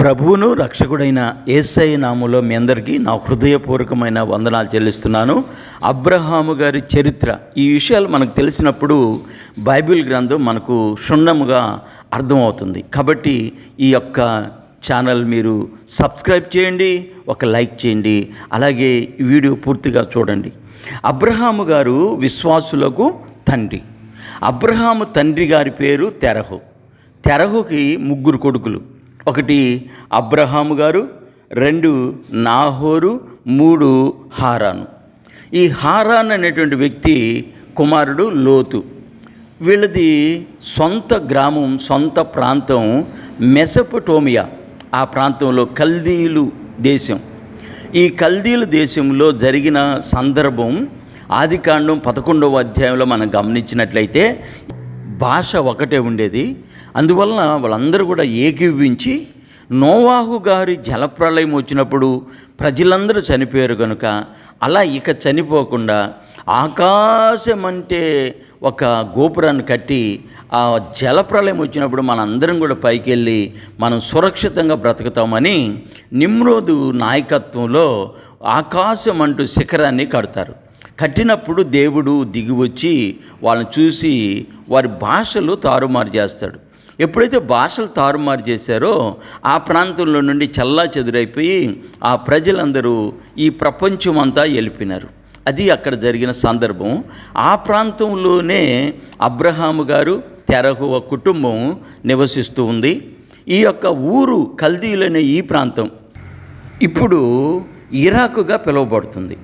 ప్రభువును రక్షకుడైన ఏసై నాములో మీ అందరికీ నా హృదయపూర్వకమైన వందనాలు చెల్లిస్తున్నాను. అబ్రహాము గారి చరిత్ర ఈ విషయాలు మనకు తెలిసినప్పుడు బైబిల్ గ్రంథం మనకు క్షుణ్ణముగా అర్థమవుతుంది. కాబట్టి ఈ యొక్క ఛానల్ మీరు సబ్స్క్రైబ్ చేయండి ఒక లైక్ చేయండి అలాగే వీడియో పూర్తిగా చూడండి. అబ్రహాము గారు విశ్వాసులకు తండ్రి. అబ్రహాము తండ్రి గారి పేరు తెరహు. తెరహుకి ముగ్గురు కొడుకులు. ఒకటి అబ్రహాము గారు రెండు నాహోరు మూడు హారాను. ఈ హారాన్ అనేటువంటి వ్యక్తి కుమారుడు లోతు. వీళ్ళది సొంత గ్రామం సొంత ప్రాంతం మెసపటోమియా ఆ ప్రాంతంలో కల్దీలు దేశం. ఈ కల్దీలు దేశంలో జరిగిన సందర్భం ఆదికాండం పదకొండవ అధ్యాయంలో మనం గమనించినట్లయితే భాష ఒకటే ఉండేది. అందువలన వాళ్ళందరూ కూడా ఏకీవించి నోవాహు గారి జలప్రళయం వచ్చినప్పుడు ప్రజలందరూ చనిపోయారు కనుక అలా ఇక చనిపోకుండా ఆకాశం అంటే ఒక గోపురాన్ని కట్టి ఆ జలప్రలయం వచ్చినప్పుడు మనందరం కూడా పైకి వెళ్ళి మనం సురక్షితంగా బ్రతుకుతామని నిమ్రోదు నాయకత్వంలో ఆకాశం అంటూ శిఖరాన్ని కడతారు. కట్టినప్పుడు దేవుడు దిగివచ్చి వాళ్ళని చూసి వారి భాషలు తారుమారు చేస్తాడు. ఎప్పుడైతే భాషలు తారుమారు చేశారో ఆ ప్రాంతంలో నుండి చల్లా చెదురైపోయి ఆ ప్రజలందరూ ఈ ప్రపంచం అంతా వెళ్ళిపోయినారు అది అక్కడ జరిగిన సందర్భం. ఆ ప్రాంతంలోనే అబ్రహాము గారు తెరహువ కుటుంబం నివసిస్తూ ఉంది. ఈ యొక్క ఊరు కల్దీలనే ఈ ప్రాంతం. ఇప్పుడు ఇరాకుగా పిలువబడుతుంది.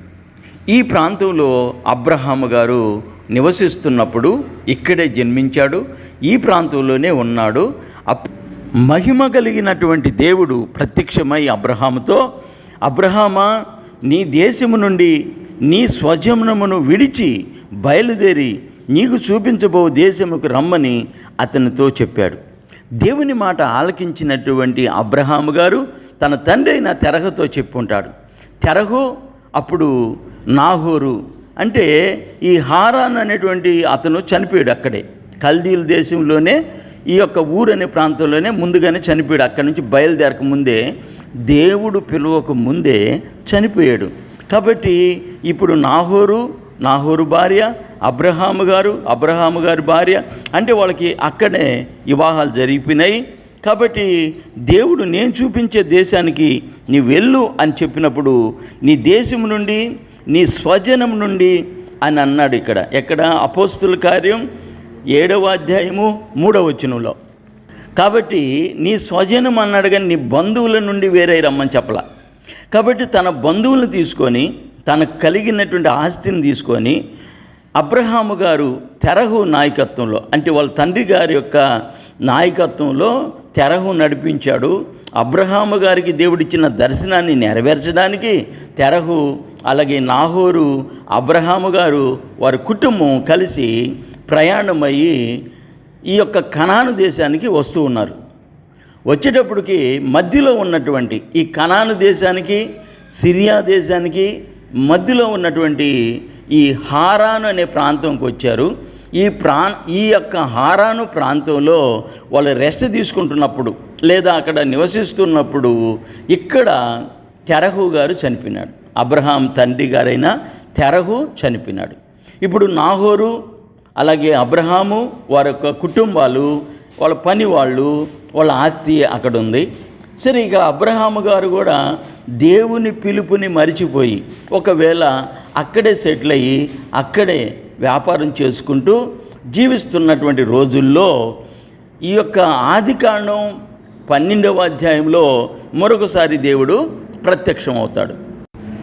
ఈ ప్రాంతంలో అబ్రహాము గారు నివసిస్తున్నప్పుడు ఇక్కడే జన్మించాడు ఈ ప్రాంతంలోనే ఉన్నాడు. అప్ మహిమ కలిగినటువంటి దేవుడు ప్రత్యక్షమై అబ్రహాముతో అబ్రహామా నీ దేశము నుండి నీ స్వజమునమును విడిచి బయలుదేరి నీకు చూపించబో దేశముకు రమ్మని అతనితో చెప్పాడు. దేవుని మాట ఆలకించినటువంటి అబ్రహాము గారు తన తండ్రి అయిన తెరహతో చెప్పుంటాడు. తెరహు అప్పుడు నాహోరు అంటే ఈ హారాన్ అనేటువంటి అతను చనిపోయాడు అక్కడే. కల్దీల దేశంలోనే ఈ యొక్క ఊరు అనే ప్రాంతంలోనే ముందుగానే చనిపోయాడు. అక్కడి నుంచి బయలుదేరక ముందే దేవుడు పిలువక ముందే చనిపోయాడు. కాబట్టి ఇప్పుడు నాహోరు నాహోరు భార్య అబ్రహాము గారు అబ్రహాము గారి భార్య అంటే వాళ్ళకి అక్కడే వివాహాలు జరిగిపోయినాయి. కాబట్టి దేవుడు నేను చూపించే దేశానికి నీ వెళ్ళు అని చెప్పినప్పుడు నీ దేశం నుండి నీ స్వజనం నుండి అని అన్నాడు ఇక్కడ. ఎక్కడ? అపోస్తుల కార్యం ఏడవ అధ్యాయము మూడవ వచనంలో. కాబట్టి నీ స్వజనం అన్నాడు కానీ నీ బంధువుల నుండి వేరే రమ్మని చెప్పలా. కాబట్టి తన బంధువులను తీసుకొని తనకు కలిగినటువంటి ఆస్తిని తీసుకొని అబ్రహాము గారు తెరహు నాయకత్వంలో అంటే వాళ్ళ తండ్రి గారి యొక్క నాయకత్వంలో తెరహు నడిపించాడు. అబ్రహాము గారికి దేవుడిచ్చిన దర్శనాన్ని నెరవేర్చడానికి తెరహు అలాగే నాహోరు అబ్రహాము గారు వారి కుటుంబం కలిసి ప్రయాణమయ్యి ఈ యొక్క కణాను దేశానికి వస్తూ ఉన్నారు. వచ్చేటప్పటికి మధ్యలో ఉన్నటువంటి ఈ కణాను దేశానికి సిరియా దేశానికి మధ్యలో ఉన్నటువంటి ఈ హారాను అనే ప్రాంతంకి వచ్చారు. ఈ ప్రా ఈ యొక్క హారాను ప్రాంతంలో వాళ్ళు రెస్ట్ తీసుకుంటున్నప్పుడు లేదా అక్కడ నివసిస్తున్నప్పుడు ఇక్కడ తెరహు గారు చనిపోయినాడు. అబ్రహాం తండ్రి గారైన తెరహు చనిపోయినాడు. ఇప్పుడు నాహోరు అలాగే అబ్రహాము వారి యొక్క కుటుంబాలు వాళ్ళ పని వాళ్ళు వాళ్ళ ఆస్తి అక్కడ ఉంది సరే ఇక అబ్రహాము గారు కూడా దేవుని పిలుపుని మరిచిపోయి ఒకవేళ అక్కడే సెటిల్ అయ్యి అక్కడే వ్యాపారం చేసుకుంటూ జీవిస్తున్నటువంటి రోజుల్లో ఈ యొక్క ఆదికాండం పన్నెండవ అధ్యాయంలో మరొకసారి దేవుడు ప్రత్యక్షం అవుతాడు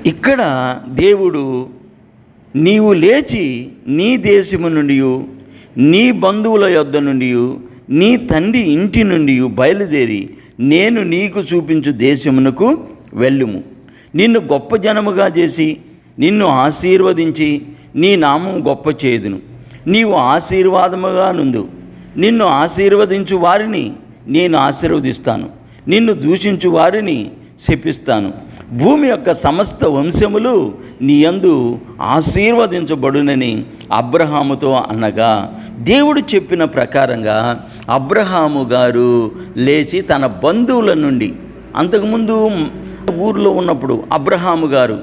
ఇక్కడ దేవుడు నీవు లేచి నీ దేశము నుండి నీ బంధువుల యొద్ద నుండి నీ తండ్రి ఇంటి నుండి బయలుదేరి నేను నీకు చూపించు దేశమునకు వెళ్ళుము. నిన్ను గొప్ప జనముగా చేసి నిన్ను ఆశీర్వదించి నీ నామం గొప్ప చేదును. నీవు ఆశీర్వాదముగా నుండు. నిన్ను ఆశీర్వదించు వారిని నేను ఆశీర్వదిస్తాను. నిన్ను దూషించు వారిని శపిస్తాను. భూమి యొక్క సమస్త వంశములు నీ యందు ఆశీర్వదించబడునని అబ్రహాముతో అనగా దేవుడు చెప్పిన ప్రకారంగా అబ్రహాము గారు లేచి తన బంధువుల నుండి అంతకుముందు ఊర్లో ఉన్నప్పుడు అబ్రహాము గారు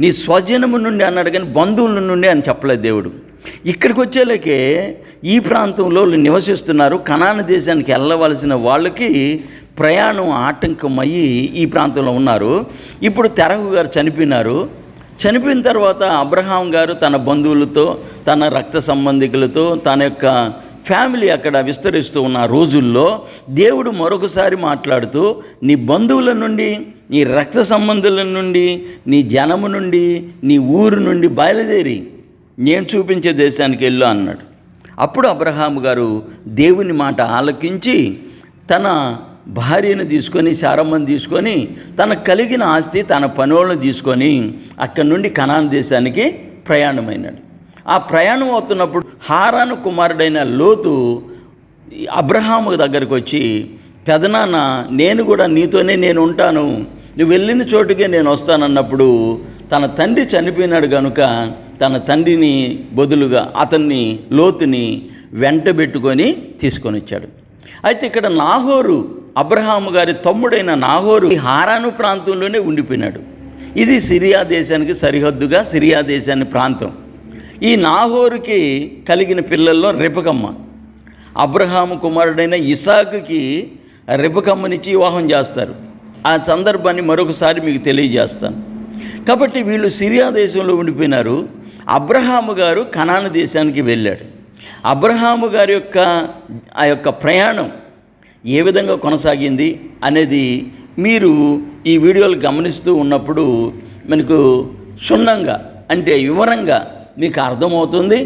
నీ స్వజనము నుండి అన్నాడు కానీ బంధువుల నుండి అని చెప్పలేదు దేవుడు. ఇక్కడికి వచ్చేలకే ఈ ప్రాంతంలో నివసిస్తున్నారు. కనాన దేశానికి వెళ్ళవలసిన వాళ్ళకి ప్రయాణం ఆటంకం అయ్యి ఈ ప్రాంతంలో ఉన్నారు. ఇప్పుడు తెరహు గారు చనిపోయినారు. చనిపోయిన తర్వాత అబ్రహాం గారు తన బంధువులతో తన రక్త సంబంధికులతో తన యొక్క ఫ్యామిలీ అక్కడ విస్తరిస్తూ ఉన్న రోజుల్లో దేవుడు మరొకసారి మాట్లాడుతూ నీ బంధువుల నుండి నీ రక్త సంబంధుల నుండి నీ జనము నుండి నీ ఊరు నుండి బయలుదేరి. నేను చూపించే దేశానికి వెళ్ళు అన్నాడు. అప్పుడు అబ్రహాము గారు దేవుని మాట ఆలకించి తన భార్యను తీసుకొని శారమ్మను తీసుకొని తనకు కలిగిన ఆస్తి తన పనులను తీసుకొని అక్కడి నుండి కనాన్ దేశానికి ప్రయాణమైనాడు. ఆ ప్రయాణం అవుతున్నప్పుడు హారాను కుమారుడైన లోతు అబ్రహాము దగ్గరకు వచ్చి పెదనాన్న నేను కూడా నీతోనే నేను ఉంటాను. నువ్వు వెళ్ళిన చోటుకే నేను వస్తానన్నప్పుడు తన తండ్రి చనిపోయినాడు కనుక తన తండ్రిని బదులుగా అతన్ని లోతుని వెంటబెట్టుకొని తీసుకొని వచ్చాడు. అయితే ఇక్కడ నాహోరు అబ్రహాము గారి తమ్ముడైన నాహోరు హారాను ప్రాంతంలోనే ఉండిపోయినాడు. ఇది సిరియా దేశానికి సరిహద్దుగా సిరియా దేశాన్ని ప్రాంతం. ఈ నాహోరుకి కలిగిన పిల్లల్లో రెపకమ్మ అబ్రహాము కుమారుడైన ఇసాకుకి రెపకమ్మనిచ్చి వివాహం చేస్తారు. ఆ సందర్భాన్ని మరొకసారి మీకు తెలియజేస్తాను. కాబట్టి వీళ్ళు సిరియా దేశంలో ఉండిపోయినారు. అబ్రహాము గారు కనాన దేశానికి వెళ్ళాడు. అబ్రహాము గారి యొక్క ఆ యొక్క ప్రయాణం ఏ విధంగా కొనసాగింది అనేది మీరు ఈ వీడియోలు గమనిస్తూ ఉన్నప్పుడు మనకు క్షుణ్ణంగా అంటే వివరంగా మీకు అర్థమవుతుంది.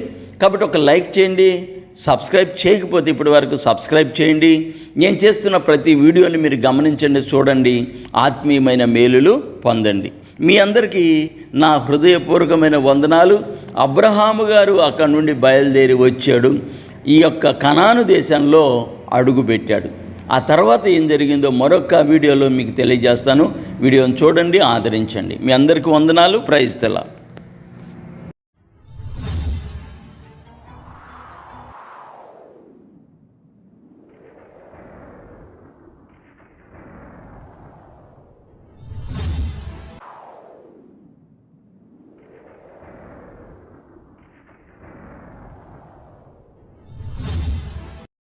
కాబట్టి ఒక లైక్ చేయండి. సబ్స్క్రైబ్ చేయకపోతే ఇప్పటి వరకు సబ్స్క్రైబ్ చేయండి. నేను చేస్తున్న ప్రతి వీడియోని మీరు గమనించండి చూడండి. ఆత్మీయమైన మేలులు పొందండి. మీ అందరికీ నా హృదయపూర్వకమైన వందనాలు. అబ్రహాము గారు అక్కడ నుండి బయలుదేరి వచ్చాడు. ఈ యొక్క కనాను దేశంలో అడుగుపెట్టాడు ఆ తర్వాత ఏం జరిగిందో మరొక వీడియోలో మీకు తెలియజేస్తాను. వీడియోని చూడండి ఆదరించండి. మీ అందరికీ వందనాలు. ప్రైజ్ తెలా